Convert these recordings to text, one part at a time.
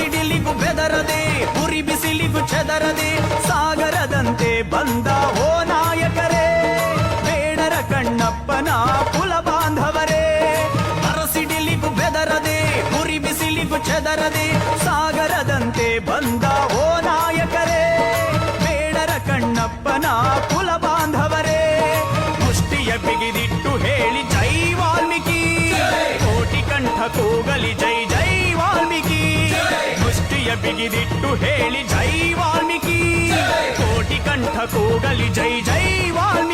ಅರಸಿಡಿಲಿಗೂ ಬೆದರದೆ, ಉರಿ ಬಿಸಿಲಿಗೂ ಚೆದರದೆ, ಸಾಗರದಂತೆ ಬಂದ ಓ ನಾಯಕರೇ, ಬೇಡರ ಕಣ್ಣಪ್ಪನ ಕುಲ ಬಾಂಧವರೇ. ಬರಸಿಡಿಲಿಗೂ ಬೆದರದೆ, ಉರಿ ಬಿಸಿಲಿಗೂ ಚೆದರದೆ, ಸಾಗರದಂತೆ ಬಂದ ಮುಷ್ಟಿಯ ಬಿಗಿದಿಟ್ಟು ಹೇಳಿ ಜೈ ವಾಲ್ಮೀಕಿ ಕೋಟಿ ಕಂಠ ಕೂಗಲಿ ಜೈ ಜೈ ವಾಲ್ಮೀಕಿ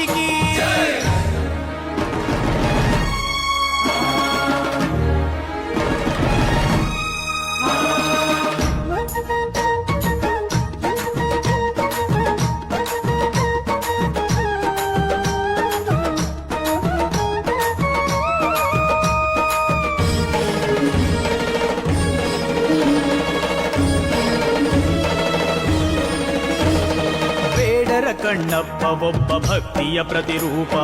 ಕಣ್ಣಪ್ಪ ಒಬ್ಬ ಭಕ್ತಿಯ ಪ್ರತಿರೂಪ.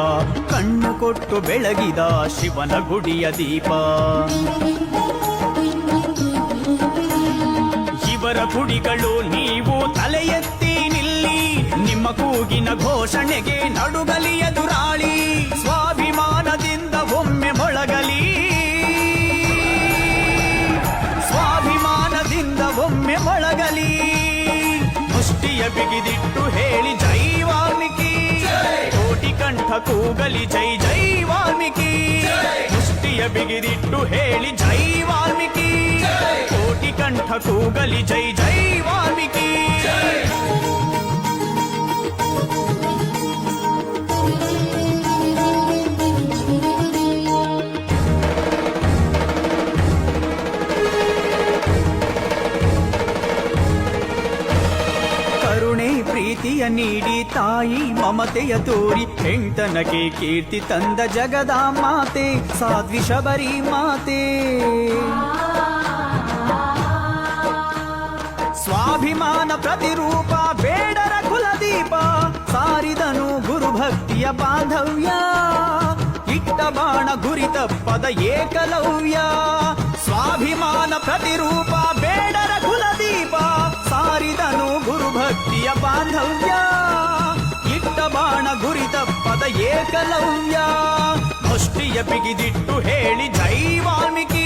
ಕಣ್ಣು ಕೊಟ್ಟು ಬೆಳಗಿದ ಶಿವನ ಗುಡಿಯ ದೀಪ. ಇವರ ಗುಡಿಗಳು ನೀವು ತಲೆ ನಿಲ್ಲಿ, ನಿಮ್ಮ ಕೂಗಿನ ಘೋಷಣೆಗೆ ಮುಷ್ಟಿಯ ಬಿಗಿದಿಟ್ಟು ಹೇಳಿ ಜೈ ವಾಲ್ಮೀಕಿ ಕೋಟಿ ಕಂಠ ಕೂಗಲಿ ಜೈ ಜೈ ವಾಲ್ಮೀಕಿ ಮುಷ್ಟಿಯ ಬಿಗಿದಿಟ್ಟು ಹೇಳಿ ಜೈ ವಾಲ್ಮೀಕಿ ಕೋಟಿ ಕಂಠ ಕೂಗಲಿ ಜೈ ಜೈ ಪ್ರೀತಿಯ ನೀಡಿ ತಾಯಿ ಮಮತೆಯ ತೋರಿ ಹೆಂಡತನಗೆ ಕೀರ್ತಿ ತಂದ ಜಗದ ಮಾತೆ ಸಾಧ್ವಿ ಶಬರಿ ಮಾತೆ ಸ್ವಾಭಿಮಾನ ಪ್ರತಿರೂಪ ಬೇಡರ ಕುಲದೀಪ ಸಾರಿದನು ಗುರು ಭಕ್ತಿಯ ಬಾಂಧವ್ಯ ಇಟ್ಟ ಬಾಣ ಗುರಿ ತಪ್ಪದ ಏಕಲವ್ಯ ಸ್ವಾಭಿಮಾನ ಪ್ರತಿರೂಪ ಭಕ್ತಿಯ ಬಾಂಧವ್ಯ, ಇಟ್ಟ ಬಾಣ ತಪ್ಪದ ಏಕಲವ್ಯ. ಮುಷ್ಟಿಯ ಬಿಗಿದಿಟ್ಟು ಹೇಳಿ ಜೈ ವಾಲ್ಮೀಕಿ.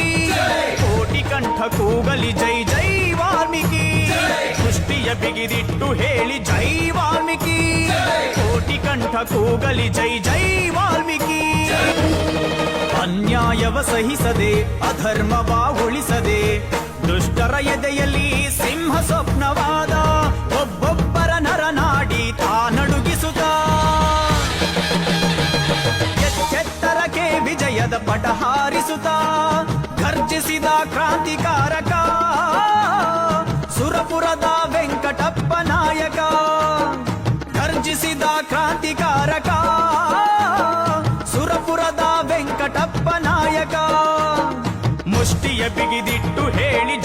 ಕೋಟಿ ಕಂಠ ಕೂಗಲಿ ಜೈ ಜೈ ವಾಲ್ಮೀಕಿ. ಮುಷ್ಟಿಯ ಬಿಗಿದಿಟ್ಟು ಹೇಳಿ ಜೈ ವಾಲ್ಮೀಕಿ. ಕೋಟಿ ಕಂಠ ಕೂಗಲಿ ಜೈ ಜೈ ವಾಲ್ಮೀಕಿ. ಅನ್ಯಾಯವ ಸಹಿಸದೆ, ಅಧರ್ಮವ ಉಳಿಸದೆ, ದುಷ್ಟರ ಎದೆಯಲ್ಲಿ ಸಿಂಹ ಸ್ವಪ್ನವಾದ ಹಾರಿಸುತ್ತ ಗರ್ಜಿಸಿದ ಕ್ರಾಂತಿಕಾರಕ ಸುರಪುರದ ವೆಂಕಟಪ್ಪ ನಾಯಕ ಗರ್ಜಿಸಿದ ಕ್ರಾಂತಿಕಾರಕ ಸುರಪುರದ ವೆಂಕಟಪ್ಪ ನಾಯಕ ಮುಷ್ಟಿಯ ಬಿಗಿದಿಟ್ಟು ಹೇಳಿ